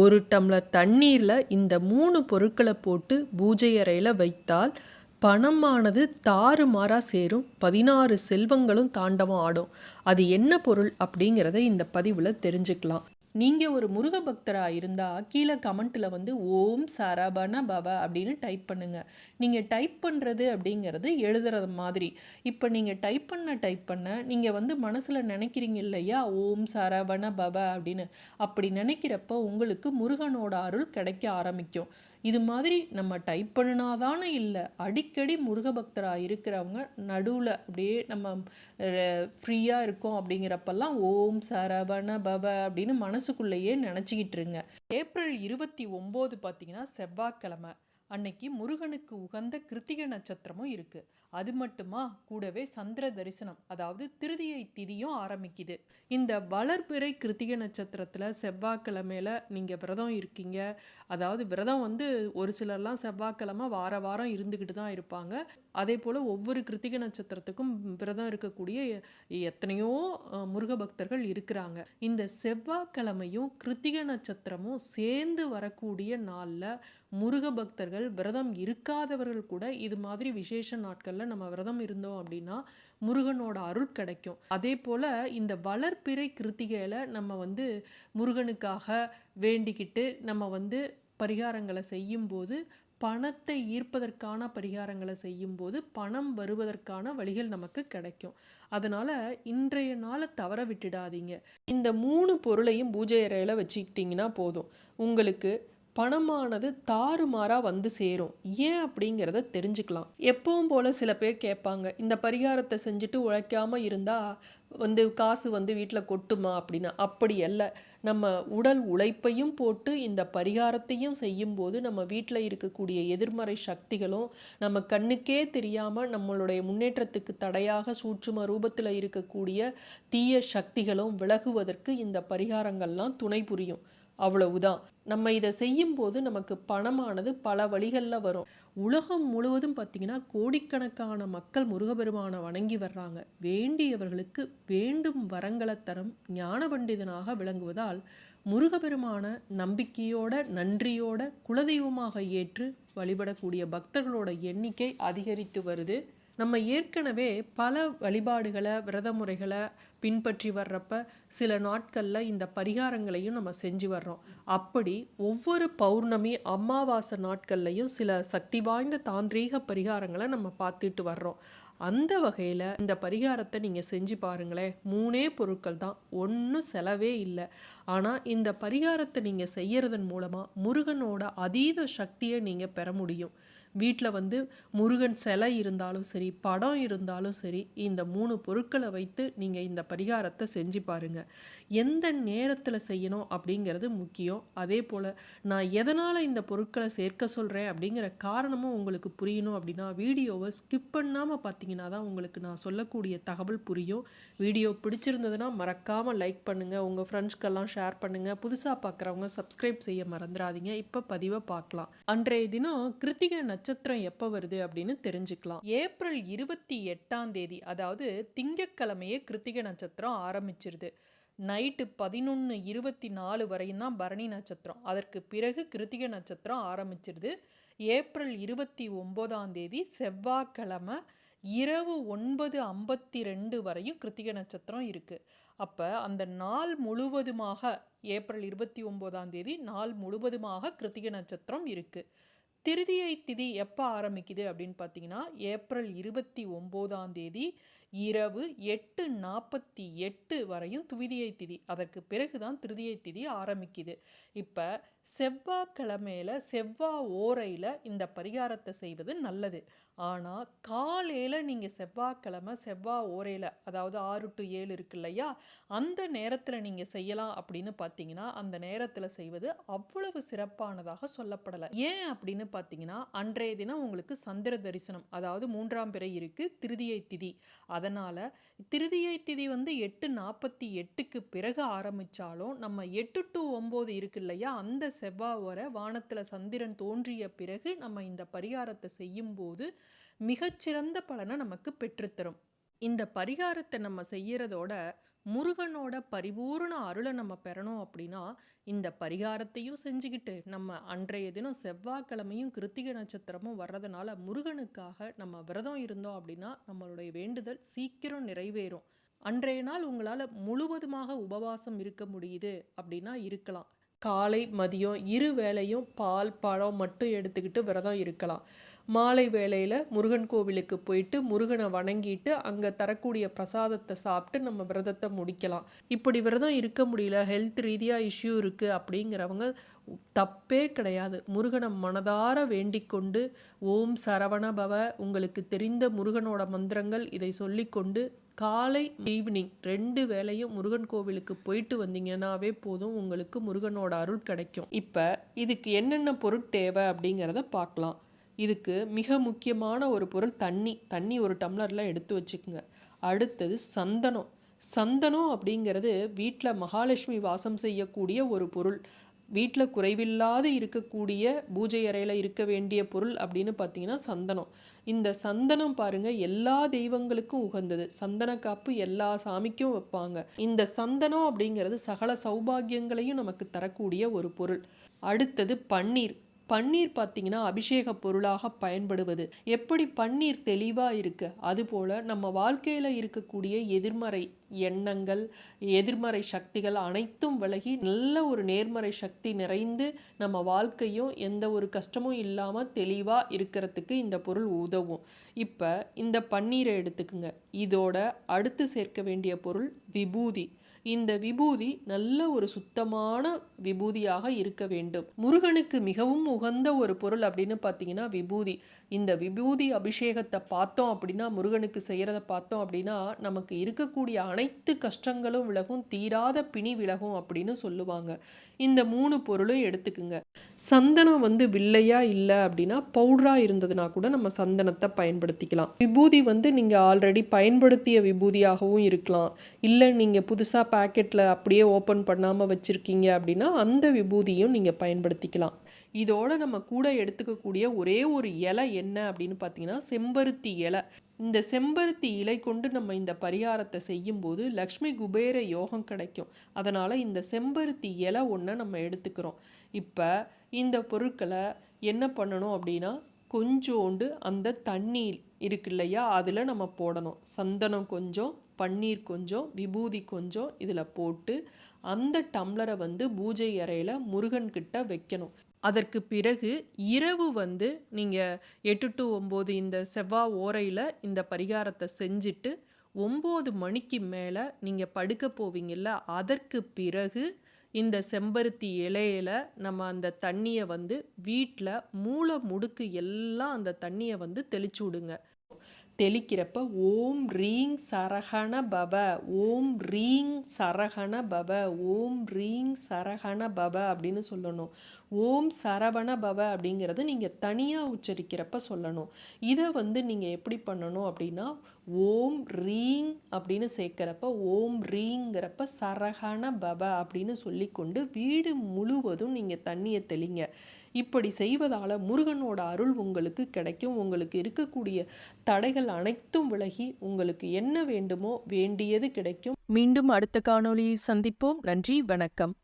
ஒரு டம்ளர் தண்ணீரில் இந்த மூணு பொருட்களை போட்டு பூஜை அறையில் வைத்தால் பணமானது தாறுமாறாக சேரும். பதினாறு செல்வங்களும் தாண்டவம் ஆடும். அது என்ன பொருள் அப்படிங்கிறத இந்த பதிவில் தெரிஞ்சுக்கலாம். நீங்கள் ஒரு முருக பக்தராக இருந்தால் கீழே கமெண்ட்டில் வந்து ஓம் சரபண பவ அப்படின்னு டைப் பண்ணுங்கள் நீங்கள் டைப் பண்ணுறது அப்படிங்கிறது எழுதுறது மாதிரி. இப்போ நீங்கள் டைப் பண்ண டைப் பண்ண நீங்கள் வந்து மனசில் நினைக்கிறீங்க இல்லையா ஓம் சரவண பவ அப்படின்னு. அப்படி நினைக்கிறப்ப உங்களுக்கு முருகனோட அருள் கிடைக்க ஆரம்பிக்கும். இது மாதிரி நம்ம டைப் பண்ணினாதானே இல்லை அடிக்கடி முருக பக்தராக இருக்கிறவங்க நடுவில் அப்படியே நம்ம ஃப்ரீயாக இருக்கோம் அப்படிங்கிறப்பெல்லாம் ஓம் சரவண பவ அப்படின்னு மனசுக்குள்ளேயே நினச்சிக்கிட்டு இருங்க. ஏப்ரல் இருபத்தி ஒம்பது பார்த்தீங்கன்னா செவ்வாய்க்கிழமை. அன்னைக்கு முருகனுக்கு உகந்த கிருத்திகை நட்சத்திரமும் இருக்குது அது மட்டுமா? கூடவே சந்திர தரிசனம் அதாவது திருதியை திதியும் ஆரம்பிக்குது. இந்த வளர்பிறை கிருத்திகை நட்சத்திரத்தில் செவ்வாய்க்கிழமையில நீங்கள் விரதம் இருக்கீங்க. அதாவது விரதம் வந்து ஒரு சிலர்லாம் செவ்வாய்க்கிழமை வார வாரம் இருந்துக்கிட்டு தான் இருப்பாங்க. அதே போல் ஒவ்வொரு கிருத்திகை நட்சத்திரத்துக்கும் விரதம் இருக்கக்கூடிய எத்தனையோ முருக பக்தர்கள் இருக்கிறாங்க. இந்த செவ்வாய்க்கிழமையும் கிருத்திகை நட்சத்திரமும் சேர்ந்து வரக்கூடிய நாளில் முருக பக்தர்கள் விரதம் இருக்காதவர்கள் கூட இது மாதிரி விசேஷ நாட்களில் நம்ம விரதம் இருந்தோம் அப்படின்னா முருகனோட அருள் கிடைக்கும். அதே போல் இந்த வளர்ப்பிறை கிருத்திகையில் நம்ம வந்து முருகனுக்காக வேண்டிக்கிட்டு நம்ம வந்து பரிகாரங்களை செய்யும்போது பணத்தை ஈர்ப்பதற்கான பரிகாரங்களை செய்யும்போது பணம் வருவதற்கான வழிகள் நமக்கு கிடைக்கும். அதனால் இன்றைய நாளை தவற விட்டுடாதீங்க. இந்த மூணு பொருளையும் பூஜை அறையில் வச்சுக்கிட்டிங்கன்னா போதும். உங்களுக்கு பணமானது தாறுமாறாக வந்து சேரும். ஏன் அப்படிங்கிறத தெரிஞ்சுக்கலாம். எப்பவும் போல் சில பேர் கேட்பாங்க இந்த பரிகாரத்தை செஞ்சுட்டு உழைக்காமல் இருந்தால் வந்து காசு வந்து வீட்டில் கொட்டுமா? அப்படின்னா அப்படி அல்ல. நம்ம உடல் உழைப்பையும் போட்டு இந்த பரிகாரத்தையும் செய்யும்போது நம்ம வீட்டில் இருக்கக்கூடிய எதிர்மறை சக்திகளும் நம்ம கண்ணுக்கே தெரியாமல் நம்மளுடைய முன்னேற்றத்துக்கு தடையாக சூட்சும ரூபத்தில் இருக்கக்கூடிய தீய சக்திகளும் விலகுவதற்கு இந்த பரிகாரங்கள்லாம் துணை புரியும். அவ்வளவுதான். நம்ம இதை செய்யும்போது நமக்கு பணமானது பல வழிகளில் வரும். உலகம் முழுவதும் பார்த்திங்கன்னா கோடிக்கணக்கான மக்கள் முருகபெருமானை வணங்கி வர்றாங்க. வேண்டியவர்களுக்கு வேண்டும் வரங்களை தரும் ஞான பண்டிதனாக விளங்குவதால் முருகபெருமான நம்பிக்கையோட நன்றியோட குலதெய்வமாக ஏற்று வழிபடக்கூடிய பக்தர்களோட எண்ணிக்கை அதிகரித்து வருது. நம்ம ஏற்கனவே பல வழிபாடுகளை விரத முறைகளை பின்பற்றி வர்றப்ப சில நாட்களில் இந்த பரிகாரங்களையும் நம்ம செஞ்சு வர்றோம். அப்படி ஒவ்வொரு பௌர்ணமி அமாவாசை நாட்கள்லையும் சில சக்தி வாய்ந்த தாந்திரீக பரிகாரங்களை நம்ம பார்த்துட்டு வர்றோம். அந்த வகையில் இந்த பரிகாரத்தை நீங்கள் செஞ்சு பாருங்களேன் மூணே பொருட்கள் தான் ஒன்றும் செலவே இல்லை. ஆனால் இந்த பரிகாரத்தை நீங்கள் செய்யறதன் மூலமாக முருகனோட அதீத சக்தியை நீங்கள் பெற முடியும். வீட்டில் வந்து முருகன் சிலை இருந்தாலும் சரி படம் இருந்தாலும் சரி இந்த மூணு பொருட்களை வைத்து நீங்கள் இந்த பரிகாரத்தை செஞ்சு பாருங்கள் எந்த நேரத்தில் செய்யணும் அப்படிங்கிறது முக்கியம். அதே போல் நான் எதனால் இந்த பொருட்களை சேர்க்க சொல்கிறேன் அப்படிங்கிற காரணமும் உங்களுக்கு புரியணும் அப்படின்னா வீடியோவை ஸ்கிப் பண்ணாமல் பார்த்தீங்கன்னா தான் உங்களுக்கு நான் சொல்லக்கூடிய தகவல் புரியும். வீடியோ பிடிச்சிருந்ததுன்னா மறக்காமல் லைக் பண்ணுங்கள் உங்கள் ஃப்ரெண்ட்ஸ்க்கெல்லாம் ஷேர் பண்ணுங்கள் புதுசாக பார்க்குறவங்க சப்ஸ்கிரைப் செய்ய மறந்துடாதீங்க இப்போ பதிவை பார்க்கலாம். அன்றைய தினம் கிருத்திகை நட்சத்திரம் எப்போ வருது அப்படின்னு தெரிஞ்சுக்கலாம். ஏப்ரல் இருபத்தி எட்டாம் தேதி அதாவது திங்கட்கிழமையே கிருத்திகை நட்சத்திரம் ஆரம்பிச்சிருது. நைட்டு பதினொன்று இருபத்தி நாலு வரையும் தான் பரணி நட்சத்திரம். அதற்கு பிறகு கிருத்திகை நட்சத்திரம் ஆரம்பிச்சிருது. ஏப்ரல் இருபத்தி ஒம்போதாம் தேதி செவ்வாய்க்கிழமை இரவு ஒன்பது ஐம்பத்தி ரெண்டு வரையும் கிருத்திகை நட்சத்திரம் இருக்குது அப்போ அந்த நாள் முழுவதுமாக ஏப்ரல் இருபத்தி ஒம்போதாம் தேதி நாள் முழுவதுமாக கிருத்திகை நட்சத்திரம் இருக்குது திருதியை திதி எப்போ ஆரம்பிக்குது அப்படின்னு பார்த்தீங்கன்னா ஏப்ரல் இருபத்தி ஒம்போதாம் தேதி இரவு எட்டு நாற்பத்தி எட்டு வரையும் துவிதியை திதி. அதற்கு பிறகு தான் திருதியை திதி ஆரம்பிக்குது. இப்போ செவ்வாய்க்கிழமையில செவ்வாய் ஓரையில் இந்த பரிகாரத்தை செய்வது நல்லது. ஆனால் காலையில் நீங்கள் செவ்வாய்க்கிழமை செவ்வாய் ஓரையில் அதாவது ஆறு டு ஏழு இருக்கு இல்லையா? அந்த நேரத்தில் நீங்கள் செய்யலாம் அப்படின்னு பார்த்தீங்கன்னா அந்த நேரத்தில் செய்வது அவ்வளவு சிறப்பானதாக சொல்லப்படலை. ஏன் அப்படின்னு பார்த்தீங்கன்னா அன்றைய தினம் உங்களுக்கு சந்திர தரிசனம் அதாவது மூன்றாம் பிறை இருக்குது திருதியை திதி. அதனால் திருதியை திதி வந்து எட்டு நாற்பத்தி எட்டுக்கு பிறகு ஆரம்பித்தாலும் நம்ம எட்டு டு ஒம்பது இருக்கு இல்லையா? அந்த செவ்வாய் வரை வானத்தில் சந்திரன் தோன்றிய பிறகு நம்ம இந்த பரிகாரத்தை செய்யும்போது மிகச்சிறந்த பலனை நமக்கு பெற்றுத்தரும் இந்த பரிகாரத்தை நம்ம செய்யறதோட முருகனோட பரிபூரண அருளை நம்ம பெறணும் அப்படின்னா இந்த பரிகாரத்தையும் செஞ்சுக்கிட்டு நம்ம அன்றைய தினம் செவ்வாய்க்கிழமையும் கிருத்திகை நட்சத்திரமும் வர்றதுனால முருகனுக்காக நம்ம விரதம் இருந்தோம் அப்படின்னா நம்மளுடைய வேண்டுதல் சீக்கிரம் நிறைவேறும். அன்றைய நாள் உங்களால் முழுவதுமாக உபவாசம் இருக்க முடியுது அப்படின்னா இருக்கலாம். காலை மதியம் இரு வேளையும் பால் பழம் மட்டும் எடுத்துக்கிட்டு விரதம் இருக்கலாம். மாலை வேளையில் முருகன் கோவிலுக்கு போயிட்டு முருகனை வணங்கிட்டு அங்கே தரக்கூடிய பிரசாதத்தை சாப்பிட்டு நம்ம விரதத்தை முடிக்கலாம். இப்படி விரதம் இருக்க முடியல ஹெல்த் ரீதியாக இஷ்யூ இருக்குது அப்படிங்கிறவங்க தப்பே கிடையாது. முருகனை மனதார வேண்டிக்கொண்டு ஓம் சரவண பவ உங்களுக்கு தெரிந்த முருகனோட மந்திரங்கள் இதை சொல்லிக்கொண்டு காலை ஈவினிங் ரெண்டு வேளையும் முருகன் கோவிலுக்கு போயிட்டு வந்தீங்கன்னாவே போதும் உங்களுக்கு முருகனோட அருள் கிடைக்கும். இப்போ இதுக்கு என்னென்ன பொருள் தேவை அப்படிங்கிறத பார்க்கலாம். இதுக்கு மிக முக்கியமான ஒரு பொருள் தண்ணி. தண்ணி ஒரு டம்ளரில் எடுத்து வச்சுக்கோங்க. அடுத்தது சந்தனம். சந்தனம் அப்படிங்கிறது வீட்டில் மகாலட்சுமி வாசம் செய்யக்கூடிய ஒரு பொருள். வீட்டில் குறைவில்லாது இருக்கக்கூடிய பூஜை அறையில் இருக்க வேண்டிய பொருள் அப்படின்னு பார்த்தீங்கன்னா சந்தனம். இந்த சந்தனம் பாருங்க எல்லா தெய்வங்களுக்கும் உகந்தது. சந்தன காப்பு எல்லா சாமிக்கும் வைப்பாங்க. இந்த சந்தனம் அப்படிங்கிறது சகல சௌபாகியங்களையும் நமக்கு தரக்கூடிய ஒரு பொருள். அடுத்தது பன்னீர். பன்னீர் பார்த்தீங்கன்னா அபிஷேக பொருளாக பயன்படுவது. எப்படி பன்னீர் தெளிவாக இருக்கு? அதுபோல் நம்ம வாழ்க்கையில் இருக்கக்கூடிய எதிர்மறை எண்ணங்கள் எதிர்மறை சக்திகள் அனைத்தும் விலகி நல்ல ஒரு நேர்மறை சக்தி நிறைந்து நம்ம வாழ்க்கையும் எந்த ஒரு கஷ்டமும் இல்லாமல் தெளிவாக இருக்கிறதுக்கு இந்த பொருள் உதவும். இப்போ இந்த பன்னீரை எடுத்துக்குங்க. இதோட அடுத்து சேர்க்க வேண்டிய பொருள் விபூதி. இந்த விபூதி நல்ல ஒரு சுத்தமான விபூதியாக இருக்க வேண்டும். முருகனுக்கு மிகவும் உகந்த ஒரு பொருள் அப்படின்னு பார்த்தீங்கன்னா விபூதி. இந்த விபூதி அபிஷேகத்தை பார்த்தோம் அப்படின்னா முருகனுக்கு செய்கிறத பார்த்தோம் அப்படின்னா நமக்கு இருக்கக்கூடிய அனைத்து கஷ்டங்களும் விலகும் தீராத பிணி விலகும் அப்படின்னு சொல்லுவாங்க. இந்த மூணு பொருளும் எடுத்துக்குங்க. சந்தனம் வந்து வில்லையா இல்லை அப்படின்னா பவுடரா இருந்ததுன்னா கூட நம்ம சந்தனத்தை பயன்படுத்திக்கலாம். விபூதி வந்து நீங்கள் ஆல்ரெடி பயன்படுத்திய விபூதியாகவும் இருக்கலாம். இல்லை நீங்கள் புதுசாக பேக்கெட்டில் அப்படியே ஓப்பன் பண்ணாமல் வச்சுருக்கீங்க அப்படின்னா அந்த விபூதியும் நீங்கள் பயன்படுத்திக்கலாம். இதோட நம்ம கூட எடுத்துக்கக்கூடிய ஒரே ஒரு இலை என்ன அப்படின்னு பார்த்தீங்கன்னா செம்பருத்தி இலை. இந்த செம்பருத்தி இலை கொண்டு நம்ம இந்த பரிகாரத்தை செய்யும்போது லக்ஷ்மி குபேர யோகம் கிடைக்கும். அதனால் இந்த செம்பருத்தி இலை ஒன்றை நம்ம எடுத்துக்கிறோம். இப்போ இந்த பொருட்களை என்ன பண்ணணும் அப்படின்னா கொஞ்சோண்டு அந்த தண்ணீர் இருக்கு இல்லையா அதில் நம்ம போடணும். சந்தனம் கொஞ்சம் பன்னீர் கொஞ்சம் விபூதி கொஞ்சம் இதில் போட்டு அந்த டம்ளரை வந்து பூஜை அறையில் முருகன்கிட்ட வைக்கணும். அதற்கு பிறகு இரவு வந்து நீங்கள் எட்டு டு ஒம்பது இந்த செவ்வாய் ஓரையில் இந்த பரிகாரத்தை செஞ்சுட்டு ஒம்பது மணிக்கு மேலே நீங்கள் படுக்க போவீங்கள்ல அதற்கு பிறகு இந்த செம்பருத்தி இலையில நம்ம அந்த தண்ணியை வந்து வீட்டில் மூளை முடுக்கு எல்லாம் அந்த தண்ணியை வந்து தெளிச்சு விடுங்க. தெளிக்கிறப்ப ஓம் ரீங் சரகண பவ ஓம் ரீங் சரகண பவ ஓம் ரீங் சரகண பவ அப்படின்னு சொல்லணும். ஓம் சரவண பவ அப்படிங்கிறது நீங்கள் தனியாக உச்சரிக்கிறப்ப சொல்லணும். இதை வந்து நீங்கள் எப்படி பண்ணணும் அப்படின்னா ஓம் ரீங் அப்படின்னு சேர்க்குறப்ப ஓம் ரீங்கிறப்ப சரகண பவ அப்படின்னு சொல்லிக்கொண்டு வீடு முழுவதும் நீங்கள் தண்ணியை தெளிங்க. இப்படி செய்வதால் முருகனோட அருள் உங்களுக்கு கிடைக்கும். உங்களுக்கு இருக்கக்கூடிய தடைகள் அனைத்தும் விலகி உங்களுக்கு என்ன வேண்டுமோ வேண்டியது கிடைக்கும். மீண்டும் அடுத்த காணொளியில் சந்திப்போம். நன்றி வணக்கம்.